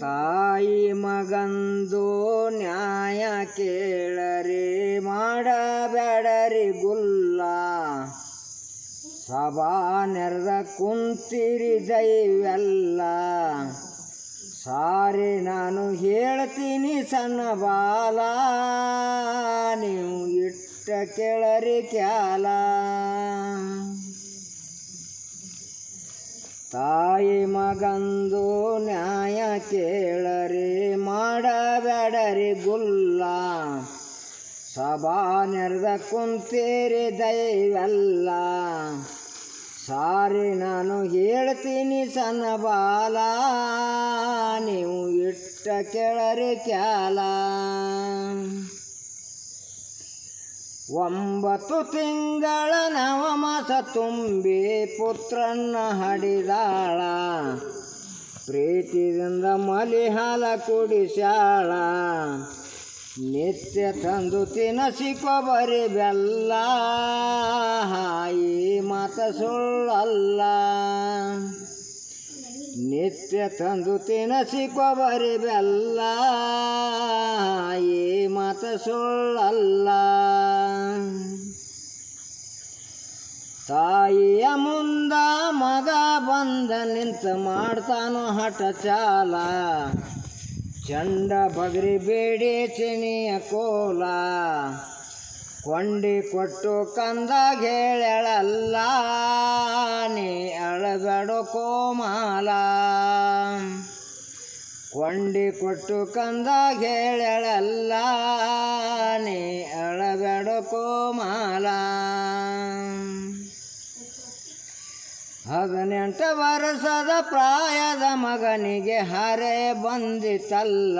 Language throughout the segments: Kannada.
ತಾಯಿ ಮಗಂದು ನ್ಯಾಯ ಕೇಳರಿ, ಮಾಡಬೇಡರಿ ಗುಲ್ಲ. ಸಭಾ ನೆರೆದ ಕುಂತಿರಿ ದೈವೆಲ್ಲ. ಸಾರಿ ನಾನು ಹೇಳ್ತೀನಿ ಸಣ್ಣ ಬಾಲ. ನೀವು ಇಟ್ಟ ಕೇಳರಿ ಕ್ಯಾಲ. ತಾಯಿ ಮಗಂದು ನ್ಯಾಯ ಕೇಳರಿ, ಮಾಡಬೇಡರಿ ಗುಲ್ಲ. ಸಭಾ ನೆರೆದ ಕುಂತೀರಿ ದೈವಲ್ಲ. ಸಾರಿ ನಾನು ಹೇಳ್ತೀನಿ ಸಣ್ಣ ಬಾಲ, ನೀವು ಇಟ್ಟ ಕೇಳರಿ ಕ್ಯಾಲ. ಒಂಬತ್ತು ತಿಂಗಳ ನವಮಾಸ ತುಂಬಿ ಪುತ್ರನ್ನ ಹಡಿದಾಳ. ಪ್ರೀತಿಯಿಂದ ಮಲಿಹಾಲ ಕುಡಿಸ್ಯಾಳ. ನಿತ್ಯ ತಂದು ತಿನಸಿ ಸಿಕ್ಕೋಬರಿ ಬೆಲ್ಲ. ಹಾಯಿ ಮಾತ ಸುಳ್ಳಲ್ಲ. ನಿತ್ಯ ತಂದು ತಿನಸಿ ಸಿಕ್ಕೋಬರಿ ಬೆಲ್ಲ. ಹಾಯಿ ಮಾತ ಸುಳ್ಳಲ್ಲ. ತಾಯಿಯ ಮುಂದ ಮಗ ಬಂದ ನಿಂತ ಮಾಡ್ತಾನೋ ಹಠ ಚಾಲ. ಚಂಡ ಬಗ್ರಿ ಬೇಡಿ ಚಿನಿಯ ಕೋಲ. ಕೊಂಡಿ ಕೊಟ್ಟು ಕಂದ ಹೇಳಲ್ಲ ನೀ ಅಳಗಡು ಕೋಮಾಲ. ಕೊಂಡಿ ಕೊಟ್ಟು ಕಂದ ಹೇಳಲ್ಲ ನೀ ಅಳಬೇಡ ಕೋಮಾಲ. ಹದಿನೆಂಟು ವರ್ಷದ ಪ್ರಾಯದ ಮಗನಿಗೆ ಹರೆ ಬಂದಿತಲ್ಲ.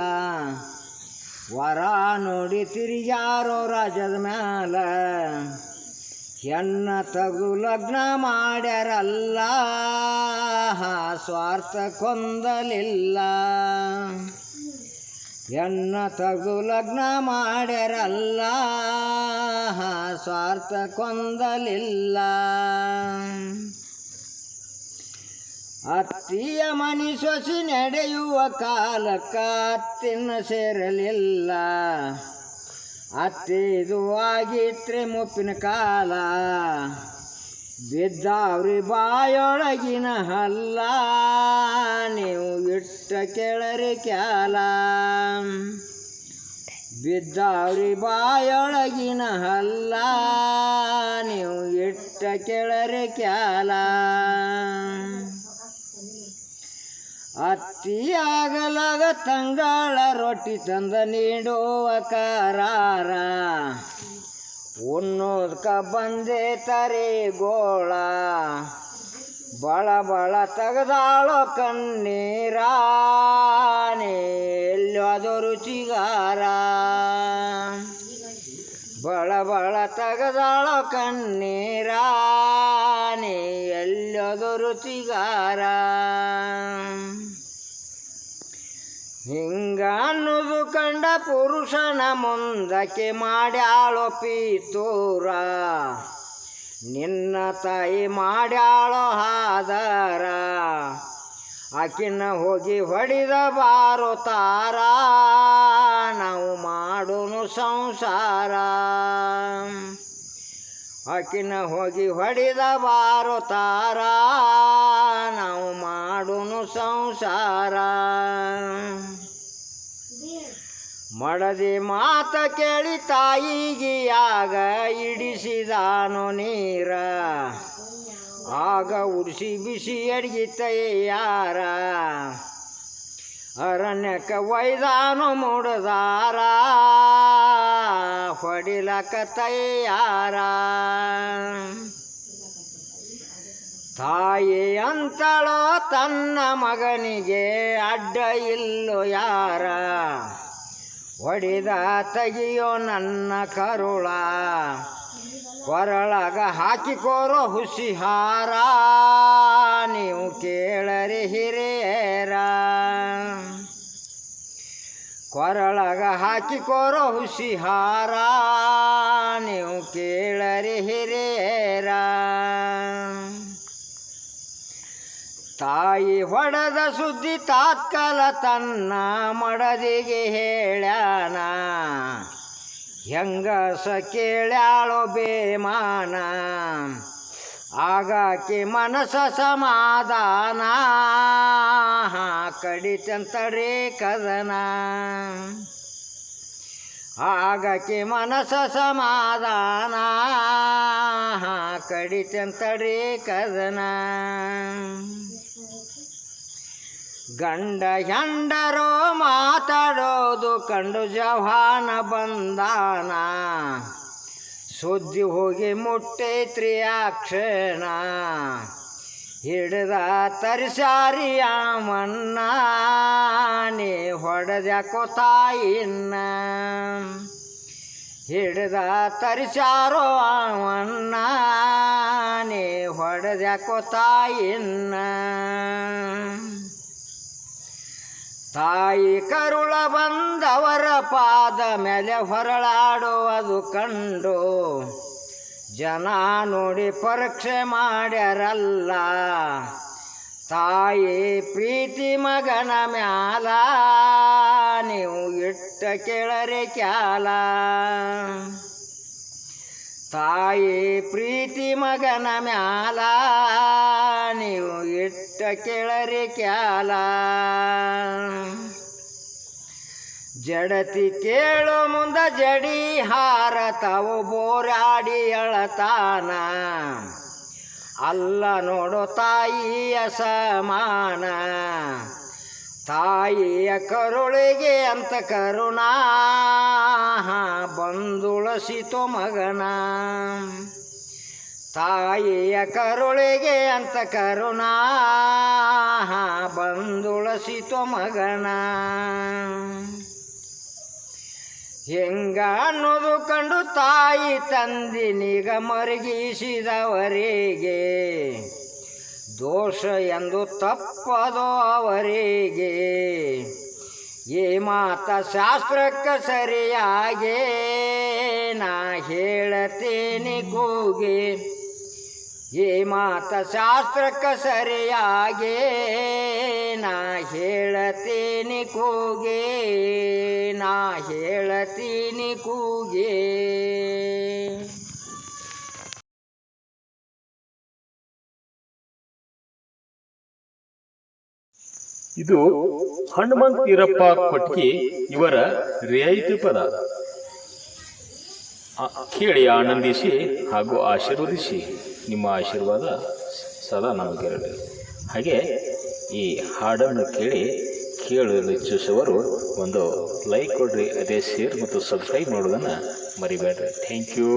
ವರ ನೋಡಿ ತಿರುಗ್ಯಾರೋ ರಾಜದ ಮ್ಯಾಲ. ಹೆಣ್ಣ ತಗು ಲಗ್ನ ಮಾಡ್ಯಾರಲ್ಲ ಸ್ವಾರ್ಥ ಕೊಂದಲಿಲ್ಲ. ಹೆಣ್ಣ ತಗು ಲಗ್ನ ಮಾಡ್ಯಾರಲ್ಲ ಸ್ವಾರ್ಥ ಕೊಂದಲಿಲ್ಲ. ಅತ್ತಿಯ ಮನಿ ಸೊಸಿ ನಡೆಯುವ ಕಾಲ ಕಾತ್ತಿನ ಸೇರಲಿಲ್ಲ. ಅತ್ತಿದು ಆಗಿತ್ರೆ ಮುಪ್ಪಿನ ಕಾಲ. ಬಿದ್ದಾವ್ರಿ ಬಾಯೊಳಗಿನ ಹಲ್ಲ. ನೀವು ಇಟ್ಟ ಕೆಳರಿ ಕ್ಯಾಲ. ಬಿದ್ದಾವ್ರಿ ಬಾಯೊಳಗಿನ ಹಲ್ಲ. ನೀವು ಇಟ್ಟ ಕೆಳರಿ ಕ್ಯಾಲ. ಅತ್ತಿಯಾಗಲಾಗ ತಂಗಾಳ ರೊಟ್ಟಿ ತಂದ ನೀಡುವ ಕರಾರ. ಉನ್ನೋದ್ಕ ಬಂದೆ ತರೆ ಗೋಳ. ಬಳ ಬಳ ತೆಗೆದಾಳೋ ಕಣ್ಣೀರ ಎಲ್ಲೋದು ರುಚಿಗಾರ ಬಳ ಬಳ ತೆಗೆದಾಳೋ ಕಣ್ಣೀರ ನೀ ಎಲ್ಲೋದು ರುಚಿಗಾರ. ಹಿಂಗ ಕಂಡ ಪುರುಷನ ಮುಂದಕ್ಕೆ ಮಾಡ್ಯಾಳೋ ಪೀತೂರ. ನಿನ್ನ ತಾಯಿ ಮಾಡ್ಯಾಳೋ ಹಾದರ. ಆಕಿನ ಹೋಗಿ ಹೊಡಿದ ಬಾರೋ ತಾರ. ನಾವು ಮಾಡೋನು ಸಂಸಾರ. ಆಕಿನ ಹೋಗಿ ಹೊಡಿದ ಬಾರೋ ತಾರ, ನಾವು ಮಾಡುನು ಸಂಸಾರ. ಮಡದಿ ಮಾತ ಕೇಳಿ ತಾಯಿಗಿಯಾಗ ಇಡಿಸಿದಾನು ನೀರ. ಆಗ ಉಡಿಸಿ ಬಿಸಿ ಅಡ್ಗಿತಯ್ಯಾರ ಅರಣ್ಯಕ್ಕೆ ವೈದಾನು ಮುಡದಾರ. ಹೊಡಿಲಕ ತಾಯಿ ಅಂತಳೋ ತನ್ನ ಮಗನಿಗೆ ಅಡ್ಡ ಇಲ್ಲೋ ಯಾರ? ಹೊಡಿದ ತೆಗಿಯೋ ನನ್ನ ಕರುಳ. ಕೊರಳಗ ಹಾಕಿಕೋರೋ ಹುಸಿಹಾರ. ನೀವು ಕೇಳರಿ ಹಿರಿಯರ. ಕೊರಳಗ ಹಾಕಿಕೋರೋ ಹುಷಿಹಾರ. ನೀವು ಕೇಳರಿ ಹಿರಿಯರ. ತಾಯಿ ಹೊಡೆದ ಸುದ್ದಿ ತಾತ್ಕಾಲ ತನ್ನ ಮಡದಿಗೆ ಹೇಳ್ಯಾನ. ಹೆಂಗಸ ಕೇಳ್ಯಾಳೋ ಬೇಮಾನ. ಆಗಾಕೆ ಮನಸ ಸಮಾಧಾನ. ಕಡಿತಂತರೇ ಕದನ. ಆಗಕ್ಕೆ ಮನಸ ಸಮಾಧಾನ. ಕಡಿತಂತರೇ ಕದನ. ಗಂಡ ಹೆಂಡರೋ ಮಾತಾಡೋದು ಕಂಡು ಜವಾನ ಬಂದಾನ. ಸುದ್ದಿ ಹೋಗಿ ಮುಟ್ಟೈತ್ರಿ ಆ ಕ್ಷಣ ಹಿಡ್ದ ತರಿಸಾರಿ ಆಮನ್ನ ನೀ ಹೊಡೆದ್ಯಾಕೋ ತಾಯಿನ್ನ ಹಿಡ್ದ ತರಿಸಾರೋ ಅವನ್ನ ನೀ ಹೊಡೆದ್ಯಾಕೋ ತಾಯಿನ್ನ ತಾಯಿ ಕರುಳ ಬಂದವರ ಪಾದ ಮೇಲೆ ಹೊರಳಾಡುವುದು ಕಂಡು ಜನ ನೋಡಿ ಪರೀಕ್ಷೆ ಮಾಡ್ಯಾರಲ್ಲ. ತಾಯಿ ಪ್ರೀತಿ ಮಗನ ಮ್ಯಾಲ ನೀವು ಇಟ್ಟ ಕೆಳರೆ ಕ್ಯಾಲ. ತಾಯಿ ಪ್ರೀತಿ ಮಗನ ಮ್ಯಾಲ ನೀವು ಇಟ್ಟ ಕೆಳರೆ ಕ್ಯಾಲ. ಜಡತಿ ಕೇಳು ಮುಂದ ಜಡಿ ಹಾರ ತಾವು ಬೋರಾಡಿ ಅಳತಾನ. ಅಲ್ಲ ನೋಡು ತಾಯಿಯ ಸಮಾನ. ತಾಯಿಯ ಕರುಳಿಗೆ ಅಂತ ಕರುಣಾ. ಬಂದುಳಸಿತು ಮಗನ. ತಾಯಿಯ ಕರುಳಿಗೆ ಅಂತ ಕರುಣಾ ಬಂದುಳಸಿತು ಮಗನ. ಹೆಂಗ ಅನ್ನೋದು ಕಂಡು ತಾಯಿ ತಂದಿನಿಗ ಮರಗಿಸಿದವರಿಗೆ. ದೋಷ ಎಂದು ತಪ್ಪದೋ ಅವರಿಗೆ. ಈ ಮಾತ ಶಾಸ್ತ್ರಕ್ಕೆ ಸರಿಯಾಗೇ ನಾ ಹೇಳತೇನೆ ಕೂಗೆ. ಮಾತ ಶಾಸ್ತ್ರಕ್ಕೆ ಸರಿಯಾಗೆ ನಾ ಹೇಳತೀನಿ ಕೂಗೆ, ನಾ ಹೇಳತೀನಿ ಕೂಗೆ. ಇದು ಹನುಮಂತೀರಪ್ಪ ಕೊಟ್ಟಿ ಇವರ ರಿಯಾಯಿತಿ ಪದ. ಕೇಳಿ ಆನಂದಿಸಿ ಹಾಗೂ ಆಶೀರ್ವದಿಸಿ. ನಿಮ್ಮ ಆಶೀರ್ವಾದ ಸದಾ ನಮಗಿರಲಿ. ಹಾಗೆ ಈ ಹಾಡನ್ನು ಕೇಳಿ ಕೇಳಲು ಇಚ್ಛಿಸುವವರು ಒಂದು ಲೈಕ್ ಕೊಡ್ರಿ, ಅದೇ ಶೇರ್ ಮತ್ತು ಸಬ್ಸ್ಕ್ರೈಬ್ ಮಾಡೋದನ್ನು ಮರಿಬೇಡ್ರಿ. Thank you.